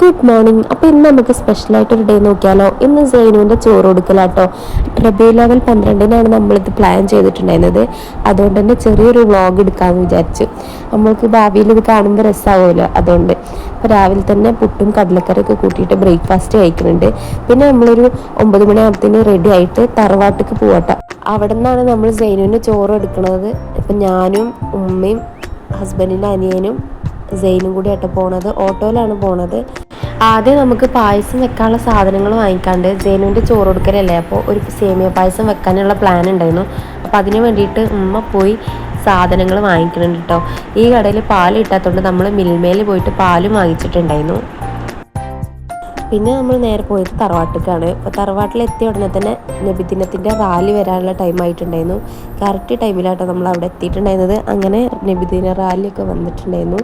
Good morning അപ്പോൾ ഇന്ന് നമുക്ക് സ്പെഷ്യലായിട്ടൊരു ഡേ നോക്കിയാലോ? ഇന്ന് സൈനുവിന്റെ ചോറ് കൊടുക്കലാട്ടോ. റബി ലെവൽ പന്ത്രണ്ടിനാണ് നമ്മളിത് പ്ലാൻ ചെയ്തിട്ടുണ്ടായിരുന്നത്. അതുകൊണ്ട് തന്നെ ചെറിയൊരു വ്ളോഗ് എടുക്കാമെന്ന് വിചാരിച്ചു. നമ്മൾക്ക് ഭാവിയിൽ ഇത് കാണുമ്പോൾ രസമാവുമല്ലോ അതുകൊണ്ട്. അപ്പോൾ രാവിലെ തന്നെ പുട്ടും കടലക്കറിയൊക്കെ കൂട്ടിയിട്ട് ബ്രേക്ക്ഫാസ്റ്റ് കഴിക്കുന്നുണ്ട്. പിന്നെ നമ്മളൊരു ഒമ്പത് മണിയാകുമ്പത്തിന് റെഡി ആയിട്ട് തറവാട്ടിക്ക് പോകട്ടെ അവിടെ നിന്നാണ് നമ്മൾ സൈനുവിന്റെ ചോറ് എടുക്കുന്നത് ഇപ്പം ഞാനും ഉമ്മയും ഹസ്ബൻഡിന്റെ അനിയനും സെയിനും കൂടി ആയിട്ട് പോണത്. ഓട്ടോയിലാണ് പോണത്. ആദ്യം നമുക്ക് പായസം വെക്കാനുള്ള സാധനങ്ങൾ വാങ്ങിക്കാണ്ട് ജെയിനുവിന്റെ ചോറ് കൊടുക്കലല്ലേ? അപ്പോൾ ഒരു സേമിയ പായസം വെക്കാനുള്ള പ്ലാൻ ഉണ്ടായിരുന്നു. അപ്പോൾ അതിന് വേണ്ടിയിട്ട് ഉമ്മ പോയി സാധനങ്ങൾ വാങ്ങിക്കുന്നുണ്ട് കേട്ടോ ഈ കടയിൽ പാൽ കിട്ടാത്തതുകൊണ്ട് നമ്മൾ മിൽമയിൽ പോയിട്ട് പാലും വാങ്ങിച്ചിട്ടുണ്ടായിരുന്നു. പിന്നെ നമ്മൾ നേരെ പോയത് തറവാട്ടിലേക്കാണ്. അപ്പോൾ തറവാട്ടിൽ എത്തിയ ഉടനെ തന്നെ നബിദിനത്തിന്റെ റാലി വരാനുള്ള ടൈം ആയിട്ടുണ്ടായിരുന്നു. കറക്റ്റ് ടൈമിലാട്ടോ നമ്മൾ അവിടെ എത്തിയിട്ടുണ്ടായിരുന്നത്. അങ്ങനെ നബിദിന റാലിയൊക്കെ വന്നിട്ടുണ്ടായിരുന്നു.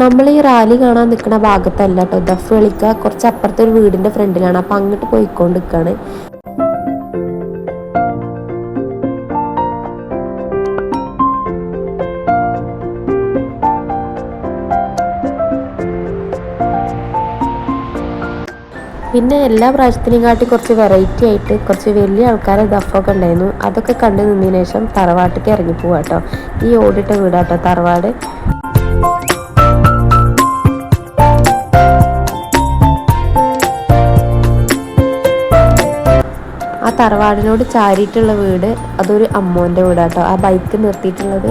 നമ്മൾ ഈ റാലി കാണാൻ നിൽക്കുന്ന ഭാഗത്തല്ല കേട്ടോ ദഫ് വിളിക്ക കുറച്ച് അപ്പുറത്തെ ഒരു വീടിന്റെ ഫ്രണ്ടിലാണ്. അപ്പൊ അങ്ങോട്ട് പോയിക്കൊണ്ട് നിൽക്കാണ് പിന്നെ എല്ലാ പ്രാവശ്യത്തിനെയും കാട്ടി കുറച്ച് വെറൈറ്റി ആയിട്ട് കുറച്ച് വലിയ ആൾക്കാരെ ദഫൊക്കെ ഉണ്ടായിരുന്നു. അതൊക്കെ കണ്ടു നിന്നതിന് ശേഷം തറവാട്ടിലേക്ക് ഇറങ്ങി പോവാട്ടോ ഈ ഓടിട്ട വീടാട്ടോ തറവാട്. തറവാടിനോട് ചാരിയിട്ടുള്ള വീട് അതൊരു അമ്മോന്റെ വീടാട്ടോ. ആ ബൈക്ക് നിർത്തിയിട്ടുള്ളത്.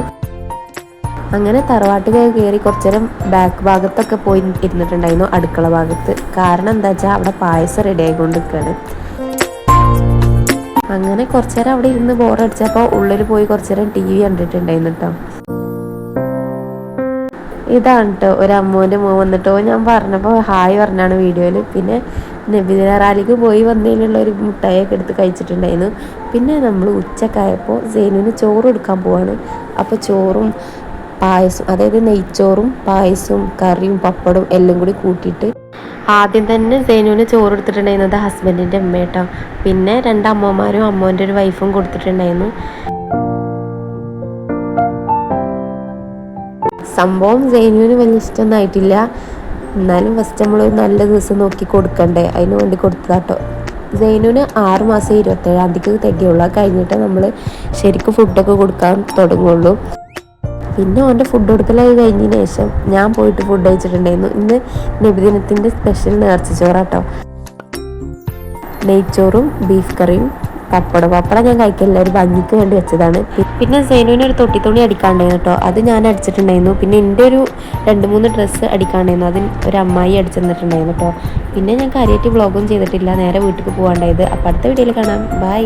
അങ്ങനെ തറവാട്ട് കയറി കുറച്ചു നേരം ബാക്ക് ഭാഗത്തൊക്കെ പോയി ഇരുന്നിട്ടുണ്ടായിരുന്നു അടുക്കള ഭാഗത്ത്. കാരണം എന്താ വെച്ചാൽ അവിടെ പായസം റെഡി ആയിക്കൊണ്ടിരിക്കുകയാണ് അങ്ങനെ കുറച്ചു നേരം അവിടെ ഇരുന്ന് ബോറടിച്ചപ്പോൾ ഉള്ളിൽ പോയി കുറച്ചു നേരം ടി വി കണ്ടിട്ടുണ്ടായിരുന്നു കേട്ടോ ഇതാണ് കേട്ടോ ഒരു അമ്മൂന്റെ മോ വന്നിട്ടോ ഞാൻ പറഞ്ഞപ്പോൾ ഹായ് പറഞ്ഞാണ് വീഡിയോയിൽ പിന്നെ നബിദിന റാലിക്ക് പോയി വന്നതിനുള്ള ഒരു മുട്ടായൊക്കെ എടുത്ത് കഴിച്ചിട്ടുണ്ടായിരുന്നു. പിന്നെ നമ്മൾ ഉച്ചക്കായപ്പോൾ സേനുവിന് ചോറ് എടുക്കാൻ പോവാണ്. അപ്പോൾ ചോറും പായസം അതായത് നെയ്ച്ചോറും പായസവും കറിയും പപ്പടും എല്ലാം കൂടി കൂട്ടിയിട്ട് ആദ്യം തന്നെ സേനുവിന് ചോറ് എടുത്തിട്ടുണ്ടായിരുന്നത് ഹസ്ബൻഡിന്റെ അമ്മ പിന്നെ രണ്ട് അമ്മമാരും ഒരു വൈഫും കൊടുത്തിട്ടുണ്ടായിരുന്നു. സംഭവം സേനുവിന് വലിയ ഇഷ്ടമൊന്നും ആയിട്ടില്ല. എന്നാലും ഫസ്റ്റ് നമ്മൾ നല്ല ദിവസം നോക്കി കൊടുക്കണ്ടേ? അതിന് വേണ്ടി കൊടുത്തതാട്ടോ സൈനുവിന് ആറ് മാസം ഇരുപത്തേഴാം തീയതിക്ക് തികയുള്ളൂ. കഴിഞ്ഞിട്ട് നമ്മൾ ശരിക്കും ഫുഡൊക്കെ കൊടുക്കാൻ തുടങ്ങുള്ളൂ. പിന്നെ ഓന്റെ ഫുഡ് കൊടുക്കലായി കഴിഞ്ഞതിന് ശേഷം ഞാൻ പോയിട്ട് ഫുഡ് കഴിച്ചിട്ടുണ്ടായിരുന്നു. ഇന്ന് നബിദിനത്തിന്റെ സ്പെഷ്യൽ നേർച്ചച്ചോറാട്ടോ നെയ്ച്ചോറും ബീഫ് കറിയും പപ്പടം പപ്പടം ഞാൻ കഴിക്കില്ല ഒരു ഭംഗിക്ക് വേണ്ടി വെച്ചതാണ്. പിന്നെ സേനുവിന് ഒരു തൊട്ടിത്തുണി അടിക്കാണ്ടായിരുന്നു കേട്ടോ. അത് ഞാൻ അടിച്ചിട്ടുണ്ടായിരുന്നു. പിന്നെ എന്റെ ഒരു രണ്ട് മൂന്ന് ഡ്രസ്സ് അടിക്കാണ്ടായിരുന്നു. അതിന് ഒരു അമ്മായി അടിച്ചു തന്നിട്ടുണ്ടായിരുന്നു കേട്ടോ. പിന്നെ ഞാൻ കാര്യമായിട്ട് വ്ളോഗും ചെയ്തിട്ടില്ല. നേരെ വീട്ടിൽ പോകാണ്ടായത് അപ്പോൾ അടുത്ത വീഡിയോയിൽ കാണാം. ബൈ